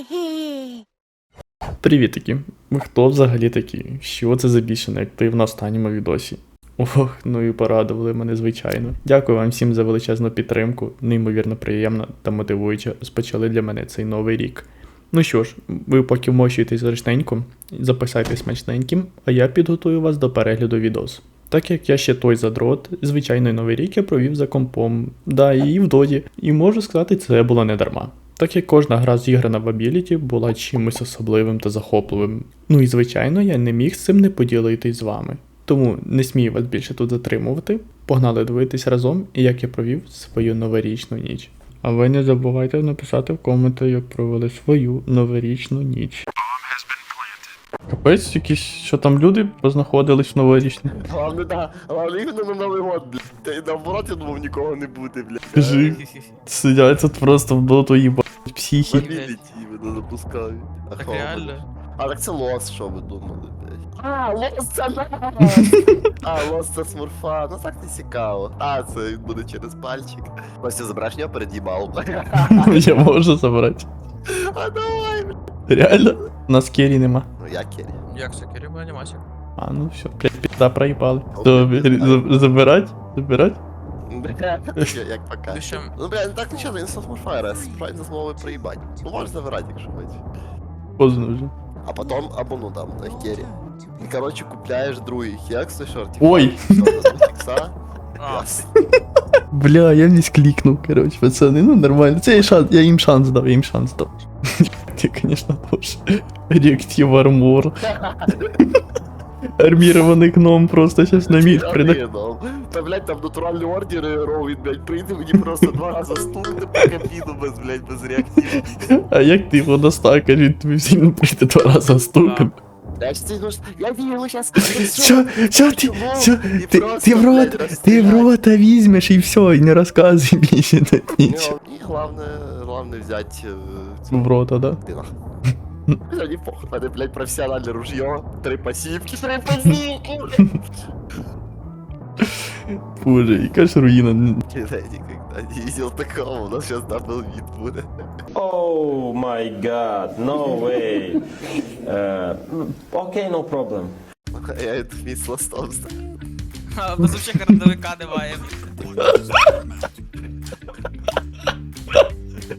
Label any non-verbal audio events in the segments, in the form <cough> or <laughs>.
<laughs> Привіт такі. Ви хто взагалі такі? Що це за більший актив на останньому відосі? Ох, ну і порадували мене, звичайно. Дякую вам всім за величезну підтримку, неймовірно приємно та мотивуюче розпочали для мене цей новий рік. Ну що ж, ви поки вмощуєтесь зручненько, записайтесь смачненьким, а я підготую вас до перегляду відос. Так як я ще той задрот, звичайний новий рік я провів за компом, да, і в доді, і можу сказати, це було не дарма. Так як кожна гра зіграна в Ability була чимось особливим та захопливим. Ну і звичайно, я не міг з цим не поділитись з вами. Тому не смію вас більше тут затримувати. Погнали дивитись разом, як я провів свою новорічну ніч. А ви не забувайте написати в коменти, як провели свою новорічну ніч. Капець, якісь, що там люди познаходились в новорічні. Главне, да, главне іменно на Новий год, блядь. Та й наоборот, я думав, нікого не буде, блядь. Кажи. Сидять тут просто в доту їбать психі. Фаміліті запускають. А Так реально? А так це лос, що ви думали, блядь? А, лос це нас! <laughs> А, лос це смурфа. Ну так не цікаво. А, це він буде через пальчик. Настя, забраш нього перед їбалом. <laughs> Я можу забрати. А давай, блядь. Реально? У нас кері нема. Ну я Керрі. Як це, Керрі анімація? А, ну все, блядь, пізда проїбали. То, забирать? Забирать? Я- Як пока. Ти що? Ну, блядь, ну так нічого, він смурфа раз. Правильно змови проїбать. Ну можеш забирати, якщо хочеш. Поздно вже. А потом, або ну там, на хері. І коротше купляєш другий хекс, той шортик. Ой. Хекса. А, Яс. Бля, я вниз клікнув, коротше, пацани, ну нормально. Це я, шанс, я їм шанс дав, я їм шанс дав. <laughs> Ти, конечно, тоже. Реактив армор. Армірований гном просто щас на мід прийде. ну. Та, блядь, там натуральні ордери ровід, блядь, прийде мені просто два рази стукне по кабіну без, блядь, без реактиву. А як ти його достакаєш, він тобі сильно прийде два рази стукне. Я ну, вірю що ти, що, ти, ти в рот, ти в рота візьмеш і все, і не розказуй більше на нічого. І главне, главне взять е, В рота, да? ти нахуй. Я не похуй, в блядь, професіональне ружьо, три пасівки, три блядь. Боже, яка ж руїна. Я никогда не видел такого, у нас сейчас дабл вид будет. Oh my god, no way. Uh, okay, no problem. Я это вместе с ластом знаю. а, у нас взагалі карандовика немає.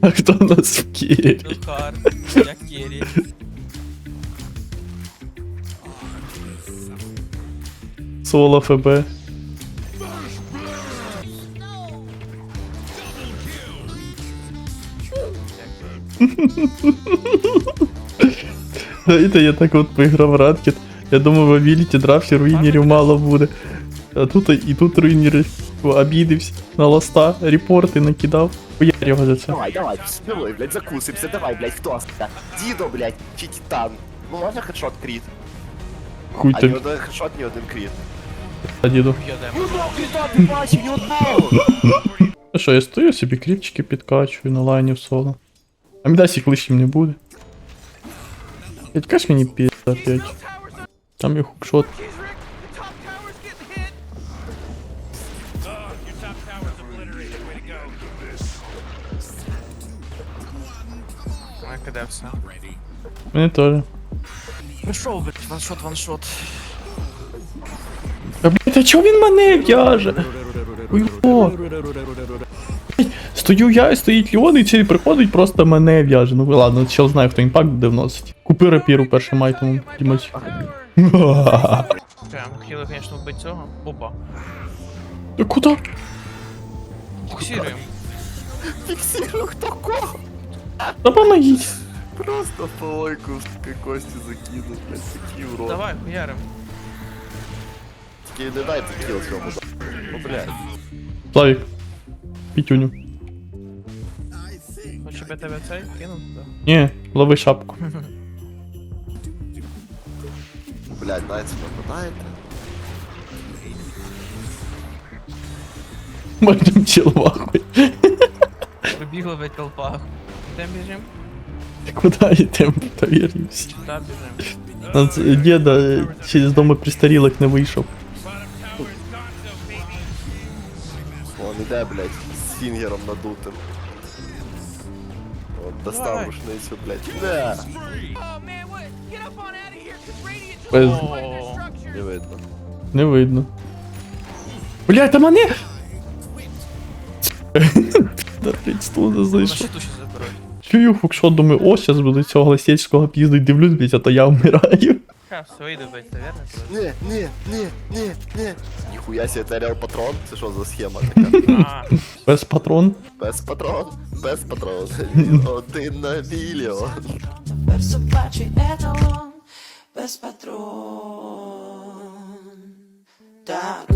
А хто у нас в Києві? Ну хар, як Керрі. Соло ФБ. Знаєте, я так от поіграв Радкет. Я думав, в Абіліті драфті руїнерів мало буде. А тут і тут руїнери обідився на ласта, репорти накидав. Хуяр його за це. Давай, давай, спилой, блядь, закусимся, давай, блядь, кто остался? Дидо, блядь, чи Титан? Ну можно хедшот крит? Хуй А не тобі, один хедшот, не один крит. діду. Йдемо. Ну да, крита, ты бачив, ні одного! Ну що, я стою собі кріпчики підкачую на лайні в соло. А мідасік лишнім не буде. Дядька ж мені пізда опять. Там є хукшот. Все. Мене теж. Прийшов, блядь, ваншот, ваншот. Та блять, а чого він мене в'яже? Ой, о. Стою я, і стоїть Леон, і цей приходить, просто мене в'яже. Ну ладно, чел знає, хто імпакт буде вносить. Купи рапіру першим айтемом, Дімач. Прям, хотіли, звісно, вбити цього. Опа. Та куди? Фіксируємо. Фиксирую, кто кого? Та помогіть. Просто по лойку сука, кости закинул, блядь, такие урод. Давай, хуярим. Такие не дай ты килл цьому, да. Ну, блядь. Славік. Пітюню. Хочеш, щоб я тебе цей кинув туди? Ні, лови шапку. Блядь, Найтс нападаєте? Можем чел вахуй. Прибігла ведь толпа. Йдем біжим? <laughs> Куда йдемо, довірився. Так, біжим. Нас діда через дома престарілих не вийшов. Вон іде, блядь, з фінгером надутим. От Достав Давай. рушницю, блядь. Не, Oh man, what? Get up on out of here, cause Radiant's Без... О, не видно. Не видно. <laughs> Блядь, та мене! Дарить, що не на зайшов. Чую хукшот, думаю, о, зараз буде цього гласєчського піздить, дивлюсь, блядь, а то я вмираю. Ха, все, вийду, блядь, наверное. Не, не, не, не, не. Ніхуя себе, це реал патрон? Це що за схема така? <laughs> А, Без патрон. Без патрон, без патрон. Один на мільйон. Тепер собачий еталон без патрон. Так.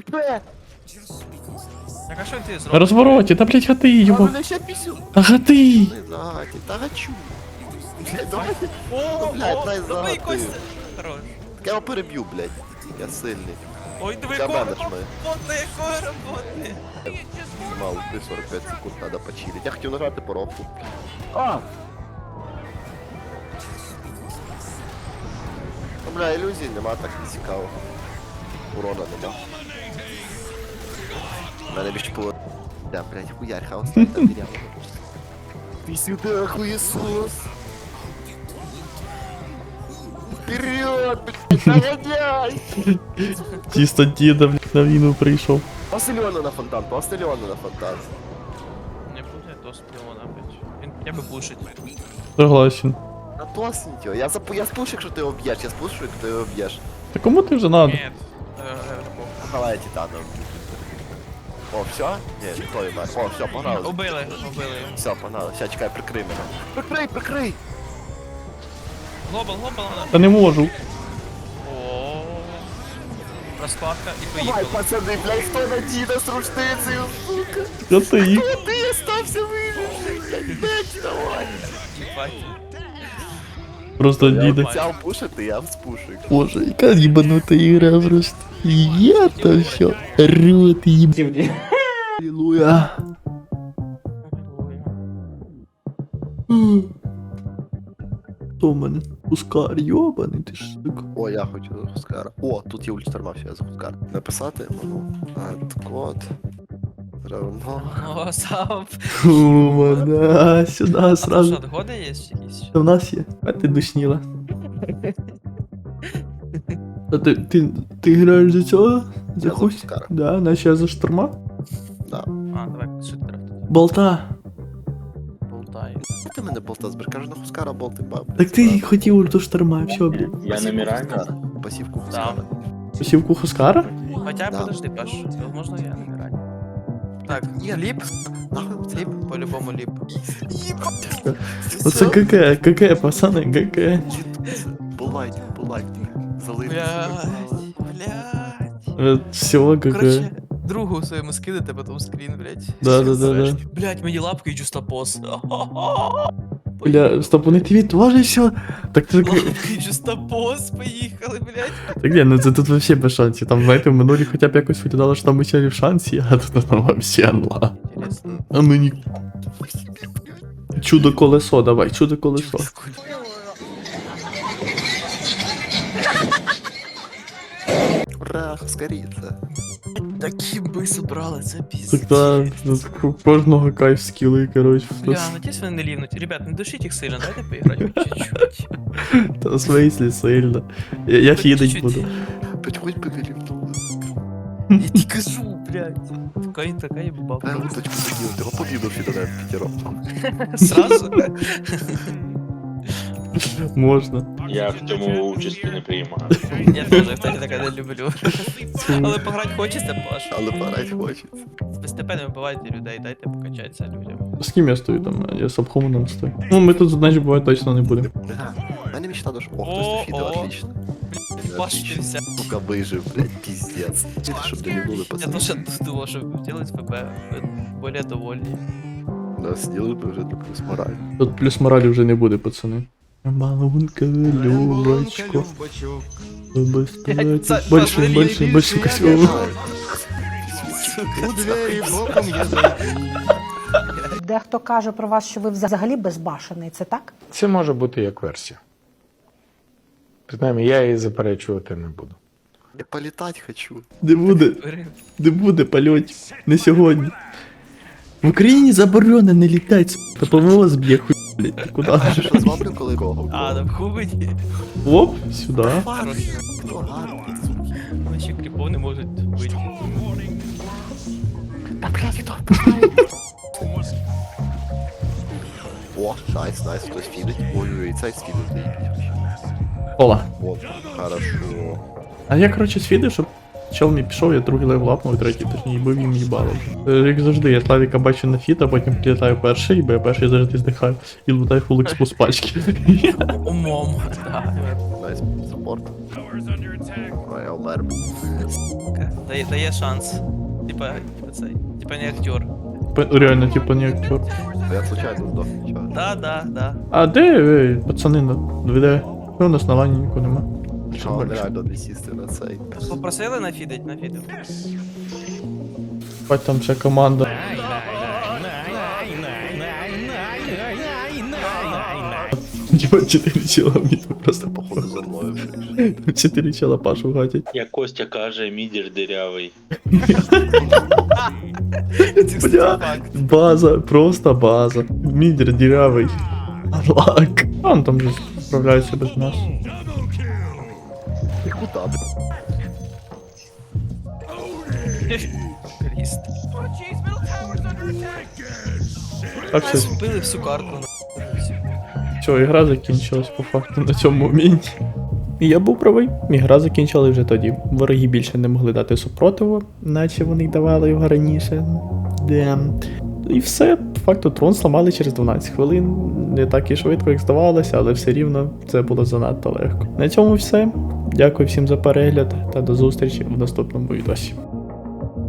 ТП, ТП, ТП! так а що ти зробиш? Розвороті, та блядь, гати Я його. мене ще пісю. Та гати! Не знаєте, та гачу. Блядь. О, блядь, о, дай давай, загати. Костя. Хорош. Я його переб'ю, блядь. Я сильний. Ой, диви, Я кого менеджмент. роботи, якої роботи. Мало, ти 45 секунд треба почилити. Я хотів нажати поробку. А! Ну, бля, ілюзій нема, так не цікаво. Урона нема. Мене більше було... Да, блядь, хуярь, хаос <laughs> там біля. Ти сюди, хуєсос! Вперед, блядь, нагоняй! Чисто діда, блядь, на війну прийшов. Пастельону на фонтан, пастельону на фонтан. Не буде до спіона, блядь. Він тебе пушить. Согласен. На тосніть його. Я, запу... я спушу, якщо ти його б'єш, я спушу, якщо ти його б'єш. Та кому ти вже надо? Ні. Е, е, титаном. О, все? Ні, не той удар. О, все, погнали. Убили, убили. Все, погнали. Сейчас, чекай, прикрий мене. Прикрий, прикрий! Глобал, глобал. Та не можу. О, Розкладка і Давай, поїхали. пацани, блядь, хто на діда з рушницею, сука? Гати. Хто ти остався виживший, блядь, блядь, давай. Їбать. Просто Я діда. обіцяв пушити, я спушу. Боже, яка їбанута ігра просто. Я то все. Рот їб. Аллилуйя. Хто в мене? Пускар, йобаний ти ж сука. О, я хочу Хускара. О, тут є ультрама, все, за Хускар. Написати можу. Арткод. Равно. О, мене, сюди А сразу. що, годи є якісь? Та в нас є. А ти душніла. А ти, ти, ти граєш за цього? За за? Хускара. Да, наче я за шторма. Да. А, давай, шутер. Болта. Болтай. Ти мене болта збер, кажу на Хускара болти баб. Так ти хотів ульту шторма, все, блядь. Я на Миране. Пасівку Хускара. Посівку Хускара? Хоча, Да. подожди, Паш, можна я не? Так, ліп, лип, ліп, по-любому ліп. Оце КК, КК, пацани, КК. блять. булайт. Залити. Блядь. Е, КК. Короче, другу своєму скидати, потім скрін, блядь. Да, да, да, да. Блядь, мені лапки і джустапос. Бля, стоп, вони тобі теж все. Так ти Лапки і джустапос, поїхали, блядь. Так ні, ну це тут вообще без шансів. Там, знаєте, в минулі хоча б якось виглядало, що там ще в шансі, а тут там вообще анла. Інтересно. А мені. Чудо колесо, давай, чудо колесо. Ура, Хускаріться. Такі би собрали, це Так піздець. да, ну, у кожного кайф скіли, коротше. Бля, надіюсь вони не лівнуть. Ребят, не душіть їх сильно, дайте поіграти <laughs> хоч чуть-чуть. Та в смислі сильно. Я, я Хоч фідить чуть-чуть. буду. Блять, хоть би не лівнули. Я ті кажу, блядь. Така, така і Та бабка. уточку поділ, ти побіду фідане п'ятером. Сразу? <laughs> Можна. Я в цьому участі не приймаю. Я теж, кстати, таке не люблю. Але пограти хочеться, Паш. Але порать хочеться. Постепенно вибивайте людей, дайте покачатися людям. З ким я стою там? Я з обхуманом стою. Ну, ми тут, значить, буває точно не будемо. Да. У мене мечта дуже. О, О, хтось дофідив, о. отлично. Паш, ти вся. Сука, вижив, блядь, пиздец. Щоб не лівнули, Я пацани. тоже думал, что делать ФБ более довольні. Да, сиділи б вже таку з мораль. Тут плюс моралі вже не буде, пацани. Малунка, лівий больше більше. У двері боком я Дехто каже про вас, що ви взагалі безбашений, це так? Це може бути як версія. Принаймні, я її заперечувати не буду. Я політати хочу. Не буде, не буде польотів. Не сьогодні. В Україні заборонено літати, сука, ПВО зб'є хуй, блядь. Ти Куди? Я що зроблю, коли кого? А, там хубить. Оп, сюди. Хорош. Хто гарний, суки. Вони ще кріпов не можуть вийти. О, найс, найс, хтось фідить. Ой-ой, цей сфідить. Ола. О, хорошо. А я, коротше, свідив, щоб чел мій пішов, я другий лев лапнув, і третій точніше, бо він їбало. Е, Як завжди, я Славіка бачу на фіт, а потім прилітаю перший, бо я перший завжди здихаю і лутаю фул експо з пачки. Умом. Да. Найс, саппорт. Дає, дає шанс. Типа, типа цей. Типа не актер. Реально, типу, не актер. Я случайно здох. Чого? Да, да, да. А де пацани, на де? Ви у нас на лані нікого нема. Чого нереально не сісти на цей. Попросили нафідить, нафідив. Бать там вся команда. Чотири чела мені просто Походу за мною Чотири чела Пашу гатять. Як Костя каже, мідір дирявий. Бля, база, просто база. Мідер дірявий. Лак. А он там же справляється без нас. Attack. Так все, Збили всю карту. на- що, ігра закінчилась по факту на цьому моменті. І я був правий. Ігра закінчилась вже тоді. Вороги більше не могли дати супротиву, наче вони й давали його раніше. Дем. І все, по факту трон сламали через 12 хвилин. Не так і швидко, як здавалося, але все рівно це було занадто легко. На цьому все. Дякую всім за перегляд та до зустрічі в наступному відосі.